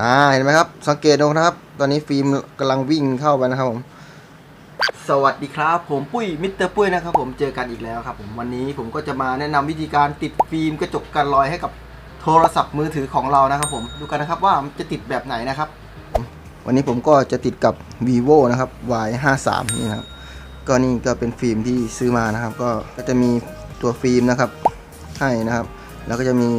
อ่าเห็นไหมครับ สังเกตดูนะครับ ตอนนี้ฟิล์มกำลังวิ่งเข้าไปนะครับผม สวัสดีครับ ผมปุ้ยมิสเตอร์ปุ้ยนะครับผมเจอกันอีกแล้วครับผมวันนี้ผมก็จะมาแนะนำวิธีการติดฟิล์มกระจกกันรอยให้กับโทรศัพท์มือถือของเรานะครับผมดูกันนะครับว่ามันจะติดแบบไหนนะครับ วันนี้ผมก็จะติดกับ vivo นะครับ y 5 3นี่นะครับก็นี่ก็เป็นฟิล์มที่ซื้อมานะครับ ก็ก็จะมีตัวฟิล์มนะครับให้นะครับ แล้วก็จะมี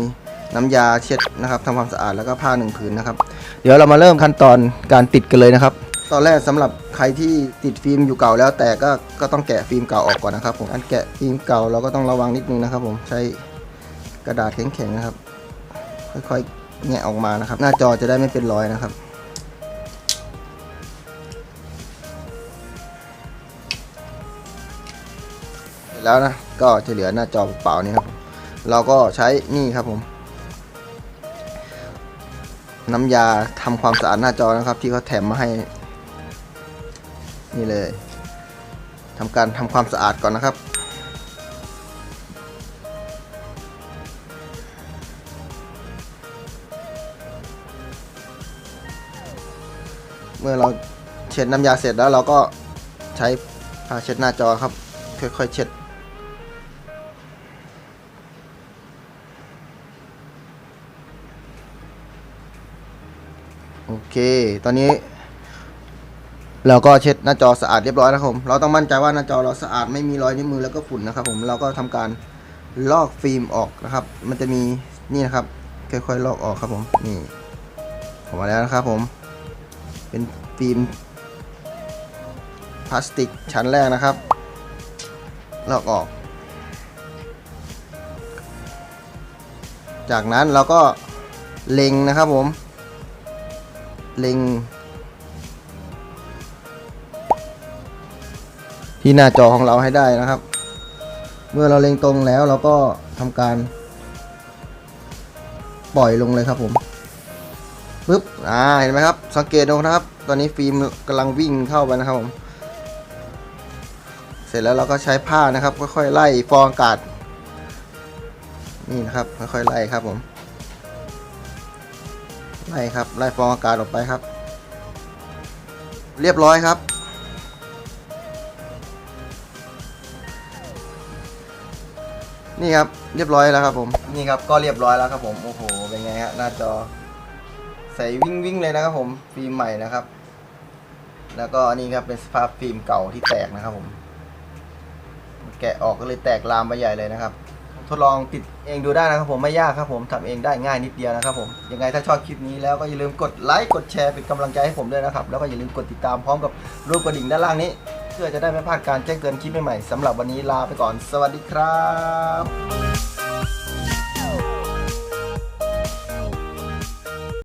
น้ำยาเช็ดนะครับทำความสะอาดแล้วก็ผ้าหนึ่งผืนนะครับ เดี๋ยวเรามาเริ่มขั้นตอนการติดกันเลยนะครับ ตอนแรกสำหรับใครที่ติดฟิล์มอยู่เก่าแล้วแต่ก็ก็ต้องแกะฟิล์มเก่าออกก่อนนะครับผมการแกะฟิล์มเก่าเราก็ต้องระวังนิดนึงนะครับ ผมใช้กระดาษแข็งๆนะครับ ค่อยๆแงะออกมานะครับ หน้าจอจะได้ไม่เป็นรอยนะครับเสร็จแล้วนะก็จะเหลือหน้าจอเปล่านี่ครับ เราก็ใช้นี่ครับผม น้ำยาทำความสะอาดหน้าจอนะครับ ที่เขาแถมมาให้ นี่เลยทำการทำความสะอาดก่อนนะครับเมื่อเราเช็ดน้ำยาเสร็จแล้วเราก็ใช้ผ้าเช็ดหน้าจอครับ ค่อยๆเช็ด โอเค ตอนนี้ เราก็เช็ดหน้าจอสะอาดเรียบร้อยนะครับผม เราต้องมั่นใจว่าหน้าจอเราสะอาดไม่มีรอยนิ้วมือแล้วก็ฝุ่นนะครับ ผม เราก็ทำการลอกฟิล์มออกนะครับ มันจะมีนี่นะครับ ค่อยๆลอกออกครับผม นี่ออกมาแล้วนะครับผม เป็นฟิล์มพลาสติกชั้นแรกนะครับ ลอกออก จากนั้นเราก็เล็งนะครับผม ล็งที่หน้าจอของเราให้ได้นะครับ เมื่อเราเล็งตรงแล้วเราก็ทำการ ปล่อยลงเลยครับผมปึ๊บอ่าเห็นไหมครับ สังเกตดูนะครับ ตอนนี้ฟิล์มกำลังวิ่งเข้าไปนะครับผม เสร็จแล้วเราก็ใช้ผ้านะครับ ค่อยๆไล่ฟองอากาศ นี่นะครับ ค่อยๆไล่ครับผม ไล่ครับไล่ฟองอากาศออกไปครับ เรียบร้อยครับ นี่ครับเรียบร้อยแล้วครับผมนี่ครับก็เรียบร้อยแล้วครับผมโอ้โหเป็นไงฮะหน้าจอใส่วิ่งวิ่งเลยนะครับผมฟิล์มใหม่นะครับ แล้วก็นนี่ครับเป็นสภาพฟิล์มเก่าที่แตกนะครับผม แกะออกก็เลยแตกลามไปใหญ่เลยนะครับ ทดลองติดเองดูได้นะครับผมไม่ยากครับผมทำเองได้ง่ายนิดเดียวนะครับผมยังไงถ้าชอบคลิปนี้แล้วก็อย่าลืมกดไลค์กดแชร์เป็นกำลังใจให้ผมด้วยนะครับแล้วก็อย่าลืมกดติดตามพร้อมกับรูปกระดิ่งด้านล่างนี้ เพื่อจะได้ไม่พลาดการแจ้งเตือนคลิปใหม่ๆสำหรับวันนี้ลาไปก่อน สวัสดีครับ